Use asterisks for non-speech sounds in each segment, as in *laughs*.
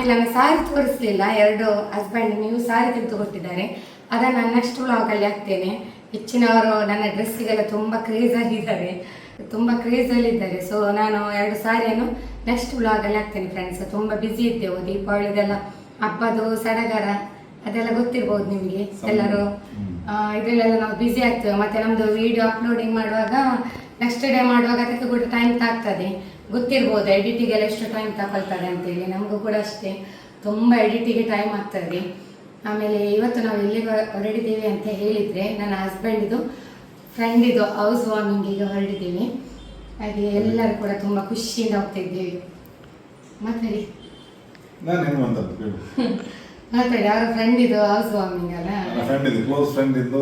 ಆಮೇಲೆ ನನ್ನ ಸಾರಿ ತೋರಿಸ್ಲಿಲ್ಲ ಎರಡು ಹಸ್ಬೆಂಡ್ ನೀವು ಸಾರಿ ತೆಗೆದು ಕೊಟ್ಟಿದ್ದಾರೆ ಅದನ್ನು ನಾನು ನೆಕ್ಸ್ಟ್ ವ್ಲಾಗಲ್ಲಿ ಹಾಕ್ತೇನೆ. ಹೆಚ್ಚಿನವರು ನನ್ನ ಡ್ರೆಸ್ಸಿಗೆಲ್ಲ ತುಂಬ ಕ್ರೇಜ್ ಆಗಿದ್ದಾರೆ. ತುಂಬ ಕ್ರೇಜಲ್ಲಿದ್ದಾರೆ ಸೊ ನಾನು ಎರಡು ಸಾರಿಯನ್ನು ನೆಕ್ಸ್ಟ್ ವ್ಲಾಗಲ್ಲಿ ಹಾಕ್ತೇನೆ ಫ್ರೆಂಡ್ಸ್ ತುಂಬ ಬ್ಯುಸಿ ಇದ್ದೆವು ದೀಪಾವಳಿದೆಲ್ಲ. ಹಬ್ಬದು ಸಡಗರ ಅದೆಲ್ಲ ಗೊತ್ತಿರ್ಬೋದು ನಿಮಗೆ. ಎಲ್ಲರೂ ಇದರಲ್ಲೆಲ್ಲ ಇದ್ರಲ್ಲೆಲ್ಲ ನಾವು ಬ್ಯುಸಿ ಆಗ್ತೇವೆ. ಮತ್ತೆ ನಮ್ದು ವಿಡಿಯೋ ಅಪ್ಲೋಡಿಂಗ್ ಮಾಡುವಾಗ ನೆಕ್ಸ್ಟ್ ಡೇ ಮಾಡುವಾಗ ಅದಕ್ಕೆ ಕೂಡ ಟೈಮ್ ತಾಗ್ತದೆ. ಗೊತ್ತಿರ್ಬೋದು ಎಡಿಟಿಗೆಲ್ಲ ಎಷ್ಟು ಟೈಮ್ ತಗೊಳ್ತದೆ ಅಂತೇಳಿ. ನಮಗೂ ಕೂಡ ಅಷ್ಟೇ. ತುಂಬ ಎಡಿಟಿಗೆ ಟೈಮ್ ಆಗ್ತದೆ. ಆಮೇಲೆ ಇವತ್ತು ನಾವು ಎಲ್ಲಿಗೆ ಹೊರಡಿದ್ದೀವಿ ಅಂತ ಹೇಳಿದರೆ ನನ್ನ ಹಸ್ಬೆಂಡಿದು ಫ್ರೆಂಡಿದು ಹೌಸ್ ವಾರ್ಮಿಂಗಿಗೆ ಹೊರಡಿದ್ದೀವಿ. ಹಾಗೆ ಎಲ್ಲರೂ ಕೂಡ ತುಂಬ ಖುಷಿಯಿಂದ ಹೋಗ್ತಿದ್ದೀವಿ ಮತ್ತೆ ಮಾತಾಡಿ *laughs* ಮಾತಾಡಿ ಅವರ ಫ್ರೆಂಡಿದು ಹೌಸ್ ವಾರ್ಮಿಂಗ್ ಅಲ್ಲ? ಫ್ರೆಂಡ್ ಇದು ಕ್ಲೋಸ್ ಫ್ರೆಂಡ್ ಇದ್ದು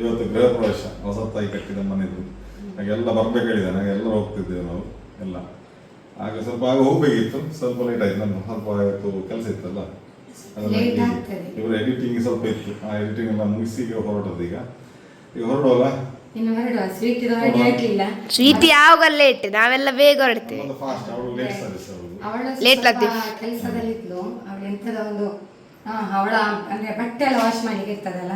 ಇವತ್ತು ಗೃಹ ಪ್ರವೇಶ. ಹೊಸತ್ತಾಗಿ ಕಟ್ಟಿದ ಕಟ್ಟಿದ ಮನೆದು. ಹಾಗೆ ಎಲ್ಲ ಬರ್ಬೇಕು ಹೇಳಿದೆ ನಾವು ಎಲ್ಲ ಹೋಗ್ತಿದ್ದೇವೆ ನಾವು ಎಲ್ಲ. ಆಗ ಸ್ವಲ್ಪ ಆಗ ಹೋಗ್ಬೇಕಿತ್ತು ಸ್ವಲ್ಪ ಲೇಟ್ ಆಯ್ತು ನಾನು ಸ್ವಲ್ಪ ಇವತ್ತು ಕೆಲಸ ಇತ್ತಲ್ಲ. ಇವರು ಎಡಿಟಿಂಗ್ ಸ್ವಲ್ಪ ಇತ್ತು. ಆ ಎಡಿಟಿಂಗ್ ಎಲ್ಲ ಮುಗಿಸಿ ಈಗ ಹೊರಟದ್ದು ಈಗ. ಈಗ ಹೊರಡುವಲ್ಲ? ಸ್ವೀಟ್ ಯಾವಾಗ ಲೇಟ್ ನಾವೆಲ್ಲ ಬೇಗ ಹೊರಡ್ತೇವೆ. ಒಂದು ಫಾಸ್ಟ್ ಅವಳು ಲೇಟ್ ಸರ್ವಿಸ್ ಅವಳು. ಅವಳು ಎಂತದ ಒಂದು ಅವಳ ಅಂದ್ರೆ ಬಟ್ಟೆ ಎಲ್ಲ ವಾಶ್ ಮಾಡ್ಲಿಕ್ಕೆ ಇರ್ತದಲ್ಲ?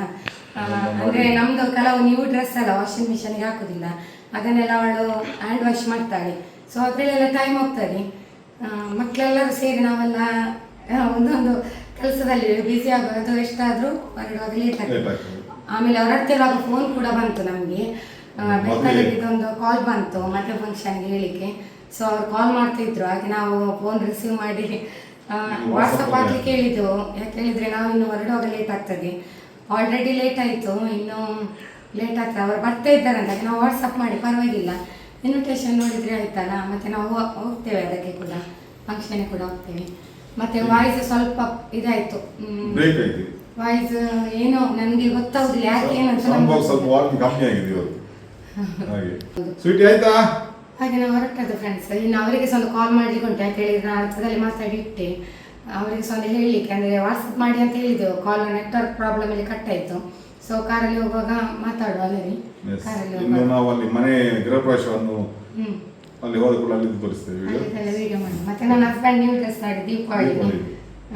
ಅಂದ್ರೆ ನಮ್ದು ಕೆಲವು ನ್ಯೂ ಡ್ರೆಸ್ ಎಲ್ಲ ವಾಷಿಂಗ್ ಮಿಷನ್ಗೆ ಹಾಕುದಿಲ್ಲ. ಅದನ್ನೆಲ್ಲ ಅವಳು ಹ್ಯಾಂಡ್ ವಾಶ್ ಮಾಡ್ತಾಳೆ. ಸೊ ಅದರಲ್ಲೆಲ್ಲ ಟೈಮ್ ಹೋಗ್ತದೆ. ಮಕ್ಕಳೆಲ್ಲರೂ ಸೇರಿ ನಾವೆಲ್ಲ ಒಂದೊಂದು ಕೆಲಸದಲ್ಲಿ ಬ್ಯುಸಿ ಆಗೋದು ಎಷ್ಟಾದರೂ ಹೊರಡುವಾಗ ಲೇಟ್ ಆಗ್ತದೆ. ಆಮೇಲೆ ಆಮೇಲೆ ಹೊರಡ್ತಿರುವಾಗ ಫೋನ್ ಕೂಡ ಬಂತು ನಮಗೆ. ಇದೊಂದು ಕಾಲ್ ಬಂತು ಮತ್ತೆ ಫಂಕ್ಷನ್ಗೆ ಹೇಳಿಕ್ಕೆ. ಸೊ ಅವ್ರು ಕಾಲ್ ಮಾಡ್ತಿದ್ರು ಹಾಗೆ ನಾವು ಫೋನ್ ರಿಸೀವ್ ಮಾಡಿ ವಾಟ್ಸಪ್ ಹಾಕ್ಲಿಕ್ಕೆ ಹೇಳಿದ್ದು ಯಾಕೆ ಹೇಳಿದರೆ ನಾವು ಇನ್ನು ಹೊರಡುವಾಗ ಲೇಟ್ ಆಗ್ತದೆ. ಆಲ್ರೆಡಿ ಲೇಟ್ ಆಯಿತು ಇನ್ನು ಲೇಟ್ ಆಗ್ತದೆ ಅವ್ರು ಬರ್ತಾ ಇದ್ದಾರೆ ಅಂತ ನಾವು ವಾಟ್ಸಪ್ ಮಾಡಿ ಪರವಾಗಿಲ್ಲ. ಇನ್ವಿಟೇಷನ್ ನೋಡಿದ್ರೆ ಆಯ್ತಲ್ಲ ಮತ್ತೆ ನಾವು ಹೋಗ್ತೇವೆ ಅದಕ್ಕೆ ಕೂಡ ಫಂಕ್ಷನ್ಗೆ ಕೂಡ ಹೋಗ್ತೇವೆ. ಮತ್ತೆ ವಾಯ್ಸ್ ಸ್ವಲ್ಪ ಇದಾಯಿತು ವಾಯ್ಸ್ ಏನೋ ನನಗೆ ಗೊತ್ತಾಗುದಿಲ್ಲ ಯಾಕೆ ಏನಂತ ಹಾಗೆ. ಸ್ವೀಟ್ ಆಯ್ತಾ? ಹಾಗೆ ನಾವು ಹೊರಟದ್ದು ಫ್ರೆಂಡ್ಸ್ ಇನ್ನು ಅವರಿಗೆ ಸ್ವಲ್ಪ ಒಂದು ಕಾಲ್ ಮಾಡ್ಲಿಕ್ಕೆ ಉಂಟು ಯಾಕೆ ಹೇಳಿದ್ರೆ ನಾನು ಅರ್ಥದಲ್ಲಿ ಮಾತಾಡಿ ಇಟ್ಟೆ. ಅವರಿಗೆ ಸ್ವಲ್ಪ ಒಂದು ಹೇಳಲಿಕ್ಕೆ ಅಂದರೆ ವಾಟ್ಸಪ್ ಮಾಡಿ ಅಂತ ಹೇಳಿದೆವು ಕಾಲ್ ನೆಟ್ವರ್ಕ್ ಪ್ರಾಬ್ಲಮ್ ಅಲ್ಲಿ ಕಟ್ ಆಯಿತು. ಸೊ ಕಾರಲ್ಲಿ ಹೋಗುವಾಗ ಮಾತಾಡುವ ಅಲ್ಲರಿ Yes. ಕಾರಲ್ಲಿ ಇನ್ನು ಹೋಗುವಾಗ. ನಾವು ಅಲ್ಲಿ ಮನೆ ಗೃಹ ಪ್ರವೇಶವನ್ನು ಹ್ಮ್. ಅಲ್ಲಿ ಹೋದ ಕೂಡ ಅಲ್ಲಿ ತೋರಿಸ್ತೇವೆ ವಿಡಿಯೋ ಮಾಡಿ. ಮತ್ತೆ ನನ್ನ ಹಸ್ಬೆಂಡ್ ನ್ಯೂ ಡ್ರೆಸ್ ಮಾಡಿ ದೀಪಾವಳಿ. ದೀಪಾವಳಿಗೆ.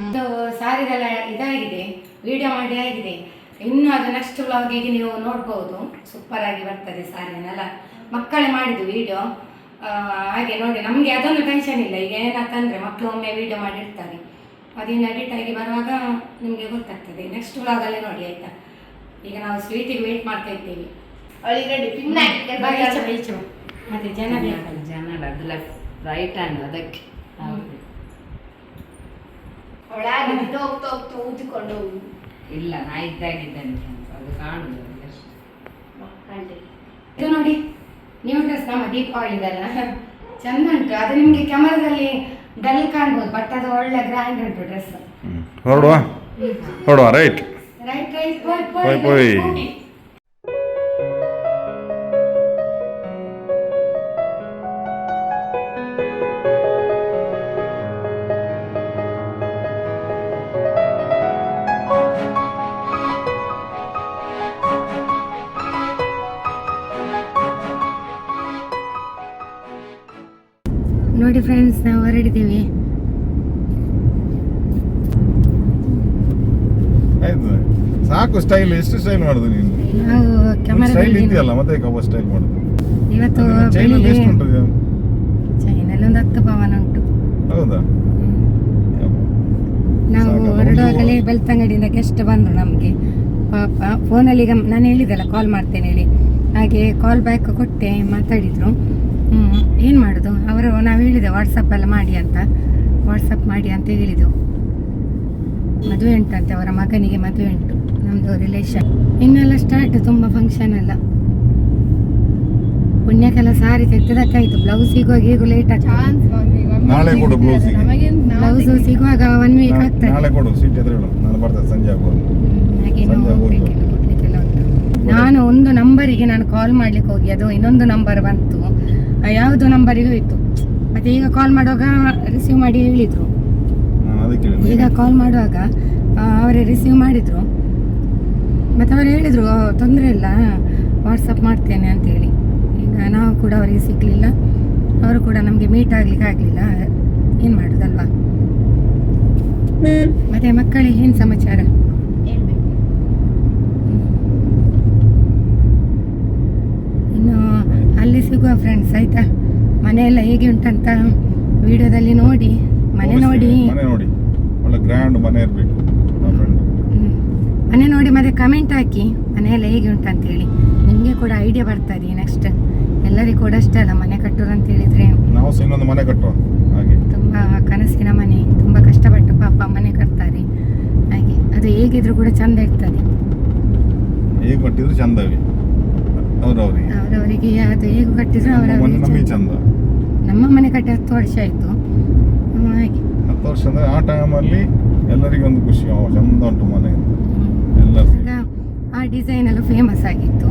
ಇದು ಸಾರಿದೆಲ್ಲ ಇದಾಗಿದೆ. ವಿಡಿಯೋ ಮಾಡಿ ಆಗಿದೆ. ಇನ್ನು ಅದು ನೆಕ್ಸ್ಟ್ ವ್ಲಾಗಿಗೆ ನೀವು ನೋಡ್ಬೋದು. ಸೂಪರ್ ಆಗಿ ಬರ್ತದೆ ಸಾರಿನೆಲ್ಲ ಮಕ್ಕಳೇ ಮಾಡಿದ್ದು ವಿಡಿಯೋ ಹಾಗೆ ನೋಡಿ ನಮಗೆ ಅದೊಂದು ಟೆನ್ಷನ್ ಇಲ್ಲ. ಈಗ ಅಂದ್ರೆ ಮಕ್ಕಳು ಒಮ್ಮೆ ವಿಡಿಯೋ ಮಾಡಿರ್ತಾರೆ. ಅದನ್ನ ಎಡಿಟ್ ಆಗಿ ಬರುವಾಗ ನಿಮಗೆ ಗೊತ್ತಾಗ್ತದೆ. ನೆಕ್ಸ್ಟ್ ವ್ಲಾಗಲ್ಲೇ ನೋಡಿ ಆಯ್ತಾ? ಈಗ ನಾವು ಸ್ವೀಟಿಗೆ ವೇಟ್ ಮಾಡ್ತಾ ಇದ್ದೀವಿ. ಮತ್ತೆ ಜನ ಬೇಕಲ್ಲ. ಜನರ ಅದು ರೈಟ್ ಹ್ಯಾಂಡ್ ಅದಕ್ಕೆ. ಅವಳಾಗಿ ಹೋಗ್ತಾ ಹೋಗ್ತಾ ಊದಿಕೊಂಡು ಇಲ್ಲ ನಾ ಇದ್ದಾಗಿದ್ದೇನೆ. ಅದು ಕಾಣುದು ಇದು ನೋಡಿ ನ್ಯೂ ಡ್ರೆಸ್ ನಮ್ಮ ದೀಪಾವಳಿದಲ್ಲ. ಚಂದ ಉಂಟು. ಅದು ನಿಮಗೆ ಕ್ಯಾಮರಾದಲ್ಲಿ ಡಲ್ ಕಾಣ್ಬೋದು ಬಟ್ ಅದು ಒಳ್ಳೆ ಗ್ರ್ಯಾಂಡ್ ಉಂಟು ಡ್ರೆಸ್ ಹೊರಡುವ ಹೊರಡುವ right ರೈಟ್ ರೈಟ್ ಪೋಯ್ ಪೋಯ್, ಪೋಯ್ ಪೋಯ್. ನೋಡಿ ಫ್ರೆಂಡ್ಸ್ ನಾವು ಹೊರಡಿದ್ದೀವಿ ಆಯ್ತು ಸಾಕು ಸ್ಟೈಲ್ ಎಷ್ಟು ಸ್ಟೈಲ್ ಮಾಡುದು ನೀನು? ನಾವು ಸ್ಟೈಲ್ ಇದೆಯಲ್ಲ ಮತ್ತೆ ಕಬ್ಬ ಸ್ಟೈಲ್ ಮಾಡುದು? ಇವತ್ತು ಚೈನಲ್ಲಿ ಅಲ್ಲಿ ಎಷ್ಟು ಉಂಟು ಚೈನ್ ಚೈನಲ್ಲಿ ಒಂದು ಹತ್ತು ಪವನ ಉಂಟು. ಹೌದಾ ನಾವು ಹೊರಡುವಾಗಲೇ ಬೆಳ್ತಂಗಡಿಯಿಂದ ಗೆಸ್ಟ್ ಬಂದರು ನಮಗೆ. ಪಾಪ ಫೋನಲ್ಲಿ ಈಗ ನಾನು ಹೇಳಿದ್ದಲ್ಲ ಕಾಲ್ ಮಾಡ್ತೇನೆ ಹೇಳಿ. ಹಾಗೆ ಕಾಲ್ ಬ್ಯಾಕ್ ಕೊಟ್ಟೆ ಮಾತಾಡಿದರು. ಏನು ಮಾಡೋದು? ಅವರು ನಾವು ಹೇಳಿದೆ ವಾಟ್ಸಪ್ ಎಲ್ಲ ಮಾಡಿ ಅಂತ. ವಾಟ್ಸಪ್ ಮಾಡಿ ಅಂತ ಹೇಳಿದೆವು ಮದುವೆ ಉಂಟಂತೆ ಅವರ ಮಗನಿಗೆ ಮದುವೆ ಉಂಟು. ನಮ್ಮದು ರಿಲೇಷನ್ ಇನ್ನೆಲ್ಲ ಸ್ಟಾರ್ಟ್ ತುಂಬ ಫಂಕ್ಷನ್ ಎಲ್ಲ. ಪುಣ್ಯಕ್ಕೆಲ್ಲ ಸಾರಿ ತೆಗೆದಕ್ಕಾಯ್ತು ಬ್ಲೌಸ್ ಸಿಗುವಾಗ ಈಗ ಲೇಟ್ ಆಗ್ತದೆ. ನಾಳೆ ಕೊಡು ಬ್ಲೌಸ್ ಬ್ಲೌಸ್ ಸಿಗುವಾಗ ಒನ್ ವೀಕ್ ಆಗ್ತದೆ. ನಾಳೆ ಕೊಡು ಸೀಟ್ ನಾನು ಒಂದು ನಂಬರಿಗೆ ನಾನು ಕಾಲ್ ಮಾಡ್ಲಿಕ್ಕೆ ಹೋಗಿ ಅದು ಇನ್ನೊಂದು ನಂಬರ್ ಬಂತು. ಯಾವುದು ನಂಬರಿಗೂ ಇತ್ತು ಮತ್ತೆ ಈಗ ಕಾಲ್ ಮಾಡುವಾಗ ರಿಸೀವ್ ಮಾಡಿ ಹೇಳಿದ್ರು. ನಾನು ಅದಕ್ಕೆ ಈಗ ಕಾಲ್ ಮಾಡುವಾಗ ಅವರೇ ರಿಸೀವ್ ಮಾಡಿದ್ರು. ಮತ್ತೆ ಅವ್ರು ಹೇಳಿದ್ರು ತೊಂದರೆ ಇಲ್ಲ ವಾಟ್ಸಪ್ ಮಾಡ್ತೇನೆ ಅಂತೇಳಿ. ಈಗ ನಾವು ಕೂಡ ಅವರಿಗೆ ಸಿಗ್ಲಿಲ್ಲ. ಅವರು ಕೂಡ ನಮಗೆ ಮೀಟ್ ಆಗ್ಲಿಕ್ಕೆ ಆಗಲಿಲ್ಲ. ಏನು ಮಾಡೋದಲ್ವಾ? ಮತ್ತೆ ಮಕ್ಕಳಿಗೆ ಏನು ಸಮಾಚಾರ? ಇನ್ನು ಅಲ್ಲಿ ಸಿಗುವ ಫ್ರೆಂಡ್ಸ್ ಆಯ್ತಾ? ಮನೆಯೆಲ್ಲ ಹೇಗೆ ಉಂಟಂತ? ವಿಡಿಯೋದಲ್ಲಿ ನೋಡಿ ಮನೆ ನೋಡಿ. ಒಳ್ಳೆ ಗ್ರ್ಯಾಂಡ್ ಮನೆ ಇರಬೇಕು. ಮನೆ ನೋಡಿ ಮತ್ತೆ ಕಮೆಂಟ್ ಹಾಕಿ. ಮನೆಯೆಲ್ಲ ಹೇಗೆ ಉಂಟಂತ ಹೇಳಿ ನಿಮಗೆ ಕೂಡ ಐಡಿಯಾ ಬರ್ತದೆ ನೆಕ್ಸ್ಟ್ ಎಲ್ಲರಿಗೂ ಕೂಡ ಅಷ್ಟೇ ಅಲ್ಲ ಮನೆ ಕಟ್ಟೋದು ಅಂತ ಹೇಳಿದ್ರೆ. ನಾವು ಇನ್ನೊಂದು ಮನೆ ಕಟ್ಟುವ ಹಾಗೆ. ತುಂಬ ಕನಸಿನ ಮನೆ ತುಂಬ ಕಷ್ಟಪಟ್ಟು ಪಾಪ ಮನೆ ಕಟ್ತಾರೆ. ಹಾಗೆ ಅದು ಹೇಗಿದ್ರು ಕೂಡ ಚಂದ ಇರ್ತದೆ. ಹೇಗೆ ಕಟ್ಟಿದ್ರು ಚಂದವೇ ಅವ್ರವ್ರಿಗೆ. ಅವರವರಿಗೆ ಅದು ಹೇಗೆ ಕಟ್ಟಿದ್ರು ಅವರವರಿಗೆ ಚಂದ. ನಮ್ಮ ಮನೆ ಕಟ್ಟಿ ಹತ್ತು ವರ್ಷ ಆಯಿತು. ಹಾಗೆ. ಹತ್ತು ವರ್ಷ ಅಂದ್ರೆ ಆ ಟೈಮಲ್ಲಿ ಎಲ್ಲರಿಗೂ ಒಂದು ಖುಷಿ ಚಂದ ಉಂಟು ಮನೆ ಆಗ ಆ ಡಿಸೈನ್ ಎಲ್ಲ ಫೇಮಸ್ ಆಗಿತ್ತು.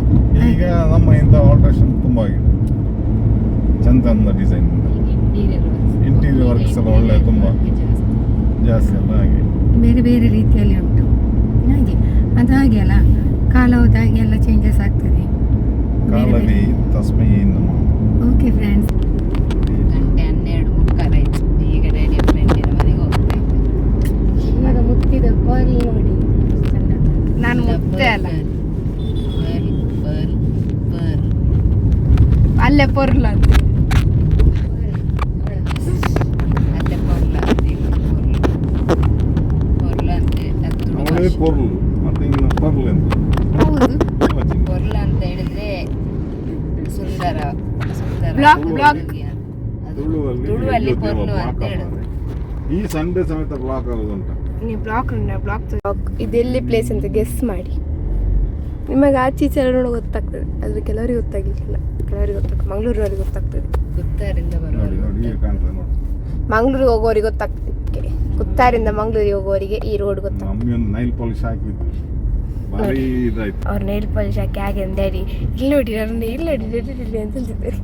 ಈಗ ನಮ್ಮ ಇಂಥ ಆಲ್ಟ್ರೇಷನ್ ತುಂಬ ಆಗಿದೆ. ಚಂದ ಅಂದ ಡಿಸೈನ್ ಇಂಟೀರಿಯರ್ ವರ್ಕ್ಸ್ ಎಲ್ಲ ಒಳ್ಳೆ ತುಂಬಾ. ಜಾಸ್ತಿ. ಎಲ್ಲ ಹಾಗೆ. ಬೇರೆ ಬೇರೆ ರೀತಿಯಲ್ಲಿ ಉಂಟು. ಹಾಗೆ. ಅದು ಹಾಗೆ ಅಲ್ಲ ಕಾಲ ಹೋದಾಗೆ ಎಲ್ಲ ಚೇಂಜಸ್ ಆಗ್ತದೆ. ಕಾಲವಿ ತಸ್ಮೈ ಓಕೆ ಫ್ರೆಂಡ್ಸ್ ಗಂಟೆ ಹನ್ನೆರಡು ಮುಕ್ಕಾಲಾಯ್ತು ಈಗ ಡ್ಯಾಡಿ ಫ್ರೆಂಡಿನ ಮನೆಗೆ ಹೋಗ್ತಾ ಇತ್ತು ಇವಾಗ ಚಂದ. ನಾನು ಇಲ್ಲ, ಮುತ್ತೆ ಅಲ್ಲ ಬರ್ಲ್, ಬರ್ಲ್, ಬರ್ಲ್. ಅಲ್ಲೇ ಪೊರ್ಲ ಅಂತ ಅಲ್ಲೇ ಪೊರ್ಲ ಅಂತ ಇಲ್ಲಿ ಪೊರ್ಲ. ಪೊರ್ಲ ಅಂತೆ ಅದು ತುಳು ಅವಳೇ ಭಾಷೆ. ಪೊರ್ಲು ಮತ್ತೆ ಇನ್ನು ಪರ್ಲ್ ಅಂತ ಹೌದು ಯೋಚನೆ. ಪೊರ್ಲ ಅಂತ ಹೇಳಿದ್ರೆ ಸುಂದರ ಸುಂದರ ಬ್ಲಾಕ್, ತುಳು ಬ್ಲಾಕ್. ಅಲ್ಲಿ ಅದು ತುಳುವಲ್ಲಿ ತುಳುವಲ್ಲಿ ಇವತ್ತು ಪೊರ್ಲು block ಅಂತ ಹೇಳುದು ಆಗ್ತದೆ. ಈ ಸಂಡೆ ಸಮೇತ ಬ್ಲಾಕ್ ಆಗುದುಂಟ ನೀವು ಬ್ಲಾಕ್ ಬ್ಲಾಕ್ ಇದೆಲ್ಲಿ ಪ್ಲೇಸ್ ಅಂತ ಗೆಸ್ ಮಾಡಿ. ನಿಮಗೆ ಆಚೀಚೆ ಈಚೆ ಎಲ್ಲ ನೋಡೋ ಗೊತ್ತಾಗ್ತದೆ. ಆದರೆ ಕೆಲವರಿಗೆ ಗೊತ್ತಾಗಲಿಕ್ಕಿಲ್ಲ. ಕೆಲವರಿಗೆ ಗೊತ್ತಾಗ್ತದೆ. ಮಂಗಳೂರವರಿಗೆ ಗೊತ್ತಾಗ್ತದೆ. ಗುತ್ತಾರಿಂದ ನೋಡಿ ಮಂಗ್ಳೂರಿಗೆ ಹೋಗೋರಿಗೆ ಗೊತ್ತಾಗ್ತದೆ. ಕುತ್ತಾರಿಂದ ಮಂಗ್ಳೂರಿಗೆ ಹೋಗೋರಿಗೆ ಈ ರೋಡ್ ಗೊತ್ತಾಗ್ತದೆ. ನೈಲ್ ಪಾಲಿಶ್ ಹಾಕಿದ್ದು ಅವ್ರ ನೈಲ್ ಪಾಲಿಶ್ ಹಾಕಿ ಹಾಗೆ ಅಂತ ಹೇಳಿ ಇಲ್ಲಿ ನೋಡಿ ನನ್ನ ಇಲ್ಲಿ ನೋಡಿ ಇಲ್ಲಿ ಅಂತ ಅಂತಿದ್ದಾರೆ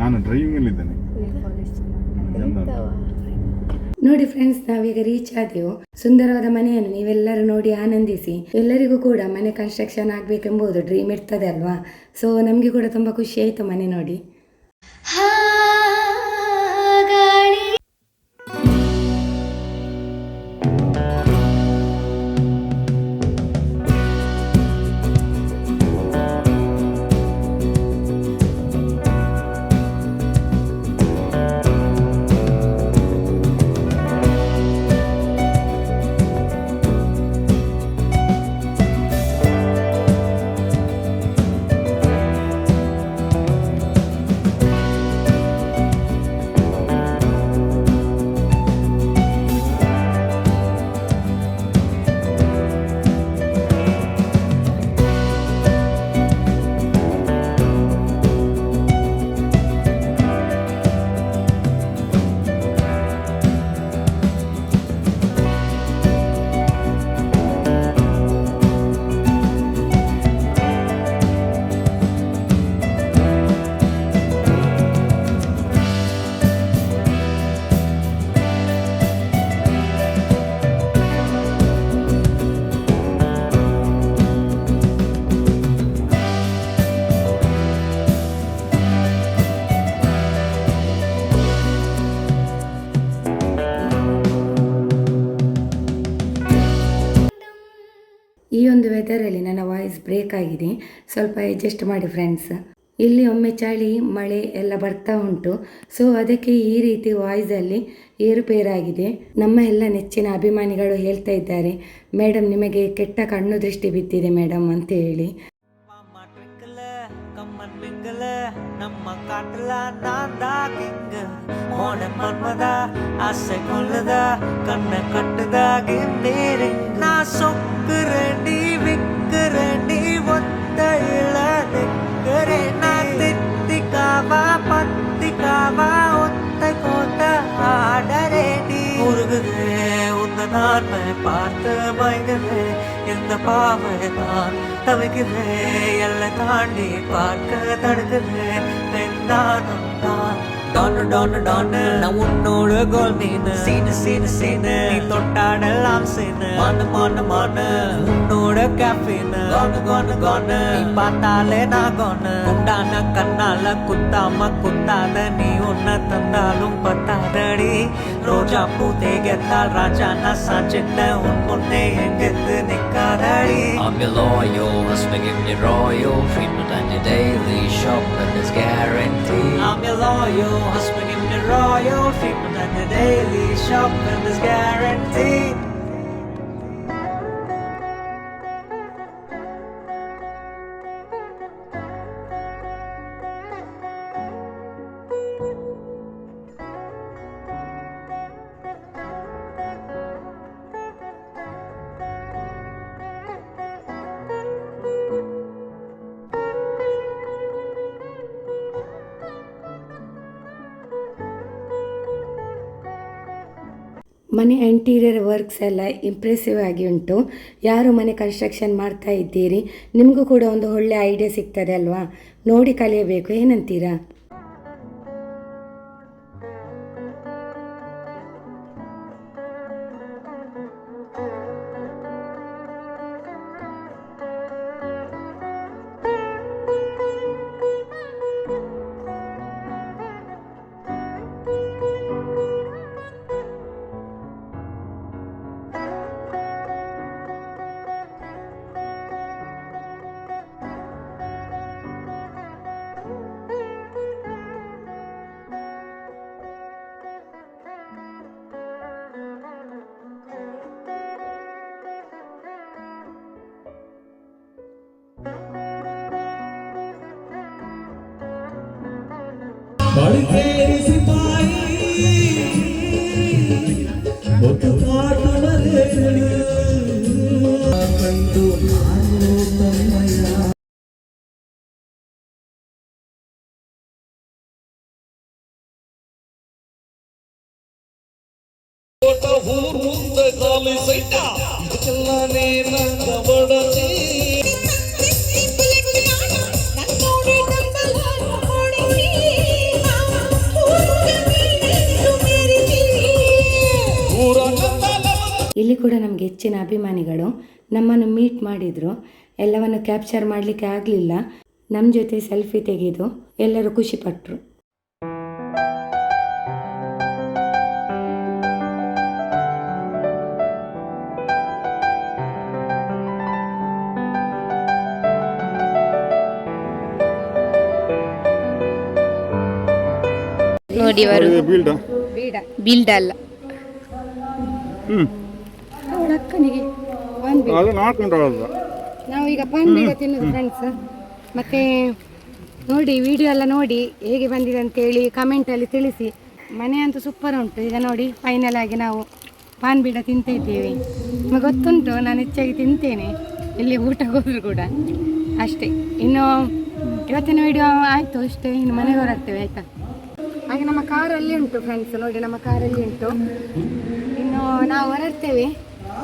ನಾನು ಡ್ರೈವಿಂಗ್ ಅಲ್ಲಿ ಇದ್ದೇನೆ. ನೋಡಿ ಫ್ರೆಂಡ್ಸ್ ನಾವೀಗ ರೀಚ್ ಆದೆವು. ಸುಂದರವಾದ ಮನೆಯನ್ನು ನೀವೆಲ್ಲರೂ ನೋಡಿ ಆನಂದಿಸಿ. ಎಲ್ಲರಿಗೂ ಕೂಡ ಮನೆ ಕನ್ಸ್ಟ್ರಕ್ಷನ್ ಆಗ್ಬೇಕೆಂಬುದು ಡ್ರೀಮ್ ಇರ್ತದೆ ಅಲ್ವಾ? ಸೊ ನಮಗೆ ಕೂಡ ತುಂಬ ಖುಷಿ ಆಯಿತು ಮನೆ ನೋಡಿ. ಒಂದು ವೆದರಲ್ಲಿ ನನ್ನ ವಾಯ್ಸ್ ಬ್ರೇಕ್ ಆಗಿದೆ. ಸ್ವಲ್ಪ ಅಡ್ಜಸ್ಟ್ ಮಾಡಿ ಫ್ರೆಂಡ್ಸ್ ಇಲ್ಲಿ ಒಮ್ಮೆ ಚಳಿ, ಮಳೆ ಎಲ್ಲ ಬರ್ತಾ ಉಂಟು. ಸೊ ಅದಕ್ಕೆ ಈ ರೀತಿ ವಾಯ್ಸಲ್ಲಿ ಏರುಪೇರಾಗಿದೆ. ನಮ್ಮ ಎಲ್ಲ ನೆಚ್ಚಿನ ಅಭಿಮಾನಿಗಳು ಹೇಳ್ತಾ ಇದ್ದಾರೆ ಮೇಡಮ್ ನಿಮಗೆ ಕೆಟ್ಟ ಕಣ್ಣು ದೃಷ್ಟಿ ಬಿದ್ದಿದೆ ಮೇಡಮ್ ಅಂತ ಹೇಳಿ. ಆಸೆ ಕಣ್ಣ ಕಟ್ಟದಾಗಿ ನಾ ಸೊಕ್ಕರಡಿ நீ ஒத்த இளதெக்கரே நான் தித்திக்காவா பத்திக்காவா ஒத்த கோத்த ஆடரே நீ. உருகுதே உந்த நான்மை பார்த்து பயங்குதே எந்த பாவை தான் தவிக்குதே எல்லை தாண்டி பார்க்க தடுக்குதே வெந்தானம் தான் டானு டானு டானு நான் உன்னோட கோல் மீன் சீனு சீனு சீனு நீ தொட்டாடெல்லாம் சீனு மானு மானு மானு உன்னோட caffeine. Gone, gone, gone. நீ பார்த்தாலே நான் gone. குண்டான கண்ணால குத்தாம குத்தாத நீ உன்னை தந்தாலும் பத்தாதடி ரோஜா பூ தேகத்தால் ராஜா நான் சாச்சிட்ட உன் முன்னே எங்கெத்து நிக்காதடி I'm your loyal, husband give me royal treatment and your daily shopping is guaranteed. I'm your loyal husband, give me royal treatment and your daily shopping is guaranteed. ಮನೆ ಇಂಟೀರಿಯರ್ ವರ್ಕ್ಸ್ ಎಲ್ಲ ಇಂಪ್ರೆಸಿವ್ ಆಗಿ ಉಂಟು. ಯಾರು ಮನೆ construction ಮಾಡ್ತಾ ಇದ್ದೀರಿ? ನಿಮಗೂ ಕೂಡ ಒಂದು ಒಳ್ಳೆ ಐಡಿಯಾ ಸಿಗ್ತದೆ ಅಲ್ವಾ? ನೋಡಿ ಕಲಿಯಬೇಕು. ಏನಂತೀರಾ? ಇಲ್ಲಿ ಕೂಡ ನಮಗೆ ಹೆಚ್ಚಿನ ಅಭಿಮಾನಿಗಳು ನಮ್ಮನ್ನು ಮೀಟ್ ಮಾಡಿದ್ರು. ಎಲ್ಲವನ್ನು ಕ್ಯಾಪ್ಚರ್ ಮಾಡಲಿಕ್ಕೆ ಆಗಲಿಲ್ಲ. ನಮ್ಮ ಜೊತೆ ಸೆಲ್ಫಿ ತೆಗೆದು ಎಲ್ಲರೂ ಖುಷಿಪಟ್ಟರು ನೋಡಿ ಅವರು ಬಿಲ್ಡ್ ಅಲ್ಲ. ಅವಳ ಅಕ್ಕನಿಗೆ ಅದು ನಾಲ್ಕು ನಾವು ಈಗ ಪಾನ್ ಬೀಡ ತಿನ್ನೋದು ಫ್ರೆಂಡ್ಸ್ ಮತ್ತೆ ನೋಡಿ ವಿಡಿಯೋ ಎಲ್ಲ ನೋಡಿ ಹೇಗೆ ಬಂದಿದೆ ಅಂತೇಳಿ ಕಮೆಂಟಲ್ಲಿ ತಿಳಿಸಿ. ಮನೆ ಅಂತೂ ಸೂಪರ್ ಉಂಟು. ಈಗ ನೋಡಿ ಫೈನಲ್ ಆಗಿ ನಾವು ಪಾನ್ ಬೀಡ ತಿಂತ ಇದ್ದೀವಿ. ನಿಮಗೆ ಗೊತ್ತುಂಟು ನಾನು ಹೆಚ್ಚಾಗಿ ತಿಂತೇನೆ. ಇಲ್ಲಿ ಊಟಕ್ಕೆ ಹೋದ್ರು ಕೂಡ. ಅಷ್ಟೇ. ಇನ್ನು ಇವತ್ತಿನ ವಿಡಿಯೋ ಆಯಿತು ಅಷ್ಟೇ. ಇನ್ನು ಮನೆಗೆ ಹೊರಡ್ತೇವೆ ಆಯಿತಾ? ಹಾಗೆ ನಮ್ಮ ಕಾರಲ್ಲಿ ಉಂಟು ಫ್ರೆಂಡ್ಸ್ ನೋಡಿ ನಮ್ಮ ಕಾರಲ್ಲಿ ಉಂಟು. ಇನ್ನು ನಾವು ಹೊರಡ್ತೇವೆ.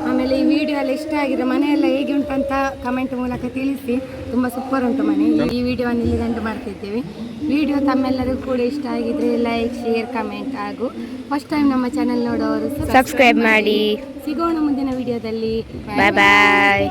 ಆಮೇಲೆ ಈ ವಿಡಿಯೋ ಎಲ್ಲ ಇಷ್ಟ ಆಗಿದೆ ಮನೆಯೆಲ್ಲ ಹೇಗೆ ಉಂಟಂತ ಕಮೆಂಟ್ ಮೂಲಕ ತಿಳಿಸಿ. ತುಂಬ ಸೂಪರ್ ಉಂಟು ಮನೆ. ಈ ವಿಡಿಯೋವನ್ನು ಇಲ್ಲಿ ಗಂಟು ಮಾಡ್ತಿದ್ದೇವೆ. ವಿಡಿಯೋ ತಮ್ಮೆಲ್ಲರಿಗೂ ಕೂಡ ಇಷ್ಟ ಆಗಿದ್ರೆ ಲೈಕ್ ಶೇರ್ ಕಮೆಂಟ್ ಹಾಗೂ ಫಸ್ಟ್ ಟೈಮ್ ನಮ್ಮ ಚಾನೆಲ್ ನೋಡೋರು ಸಬ್ಸ್ಕ್ರೈಬ್ ಮಾಡಿ. ಸಿಗೋಣ ಮುಂದಿನ ವಿಡಿಯೋದಲ್ಲಿ ಬಾಯ್ ಬಾಯ್.